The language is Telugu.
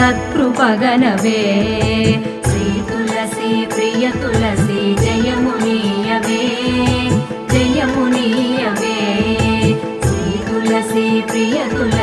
సత్కృపగనవే శ్రీ తులసి ప్రియ తులసి జయమునీయవే జయమునీయవే శ్రీ తులసి ప్రియ తులసి